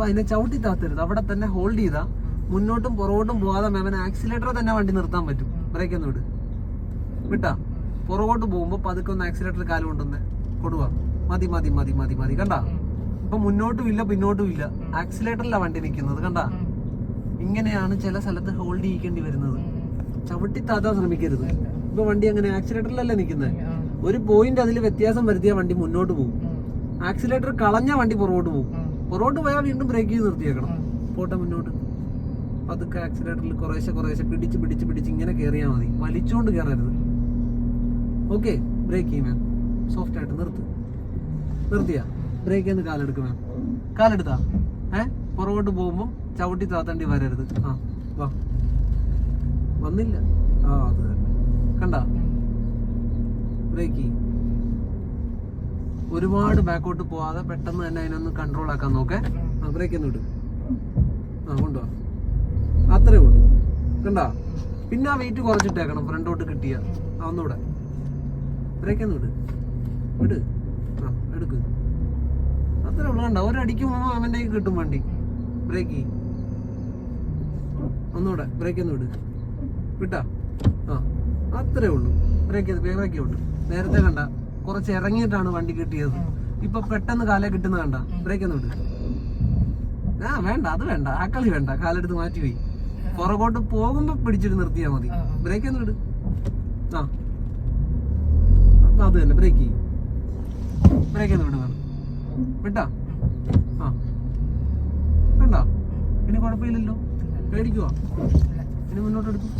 അപ്പൊ അതിനെ ചവിട്ടി താത്തരുത്. അവിടെ തന്നെ ഹോൾഡ് ചെയ്താ. മുന്നോട്ടും പുറകോട്ടും പോകാതെ മേമൻ ആക്സിലേറ്റർ തന്നെ വണ്ടി നിർത്താൻ പറ്റും. ബ്രേക്ക് ഒന്ന് വിട് വിട്ടാ. പുറകോട്ട് പോകുമ്പോ പതുക്കെ ഒന്ന് ആക്സിലേറ്റർ കാലം കൊണ്ടുവന്ന് കൊടുവാ. മതി മതി മതി മതി മതി. കണ്ടാ? ഇപ്പൊ മുന്നോട്ടും ഇല്ല പിന്നോട്ടും ഇല്ല. ആക്സിലേറ്ററിലാണ് വണ്ടി നിൽക്കുന്നത് കണ്ടാ? ഇങ്ങനെയാണ് ചില സ്ഥലത്ത് ഹോൾഡ് ചെയ്യിക്കേണ്ടി വരുന്നത്. ചവിട്ടി താത്താൻ ശ്രമിക്കരുത്. ഇപ്പൊ വണ്ടി അങ്ങനെ ആക്സിലേറ്ററിലല്ലേ നിൽക്കുന്നത് ഒരു പോയിന്റ് അതിൽ വ്യത്യാസം വരുത്തിയ വണ്ടി മുന്നോട്ട് പോകും. ആക്സിലേറ്റർ കളഞ്ഞ വണ്ടി പുറകോട്ട് പോകും. പുറകോട്ട് പോയാൽ വീണ്ടും ബ്രേക്ക് ചെയ്ത് നിർത്തിയേക്കണം. പോട്ടെ മുന്നോട്ട്. പതുക്കെ ആക്സിലേറ്ററിൽ കുറേശ്ശെ കുറേശ്ശെ പിടിച്ച് പിടിച്ച് പിടിച്ച് ഇങ്ങനെ കയറിയാൽ മതി. വലിച്ചുകൊണ്ട് കയറരുത് ഓക്കെ ബ്രേക്ക് ചെയ്യും മാം സോഫ്റ്റ് ആയിട്ട് നിർത്ത്. നിർത്തിയാ? ബ്രേക്ക് ചെയ്ത് കാലെടുക്കും മാം കാലെടുത്താ? ഏ? പുറകോട്ട് പോകുമ്പോൾ ചവിട്ടി താത്തേണ്ടി വരരുത്. ആ വാ. വന്നില്ല. ആ അത് തന്നെ. കണ്ട? ബ്രേക്ക് ചെയ്യും. ഒരുപാട് ബാക്കോട്ട് പോവാതെ പെട്ടെന്ന് തന്നെ അതിനൊന്ന് കൺട്രോൾ ആക്കാൻ നോക്കേ. ആ ബ്രേക്ക് ഒന്ന് വിട് ആ കൊണ്ടോ അത്രേ ഉള്ളൂ. കണ്ടോ? പിന്നെ ആ വെയിറ്റ് കുറച്ചിട്ടേക്കണം. ഫ്രണ്ടോട്ട് കിട്ടിയ. ആ ഒന്നുകൂടെ. ബ്രേക്ക് ഒന്ന് ഇട്. ഇട്. ആ എടുക്ക്. അത്രേ ഉള്ളൂ. കണ്ട? ഒരടിക്ക് പോകുമ്പോൾ അവന്റെ കിട്ടും വണ്ടി. ബ്രേക്ക് ഒന്നുകൂടെ. ബ്രേക്ക് ഒന്ന് ഇട്. വിട്ടാ? ആ അത്രേ ഉള്ളൂ. ബ്രേക്ക് ബ്രേക്ക് വിട്ടു നേരത്തെ കണ്ട? കുറച്ച് ഇറങ്ങിയിട്ടാണ് വണ്ടി കിട്ടിയത്. ഇപ്പൊ പെട്ടെന്ന് കാലേ കിട്ടുന്ന കണ്ട. ബ്രേക്ക് ഒന്ന് വിട് ആ വേണ്ട അത് വേണ്ട. ആ കളി വേണ്ട. കാലെടുത്ത് മാറ്റി പോയി പുറകോട്ട് പോകുമ്പോ പിടിച്ചിട്ട് നിർത്തിയാ മതി. ബ്രേക്ക് ഒന്ന് വിട് ആ. അത് തന്നെ ബ്രേക്ക് ചെയ്യും. ബ്രേക്ക് ഒന്ന് ഇടുന്നു വിട്ടാ? ആ. വേണ്ട ഇനി കുഴപ്പമില്ലല്ലോ. പേടിക്കുവാ? ഇനി മുന്നോട്ട് എടുക്കും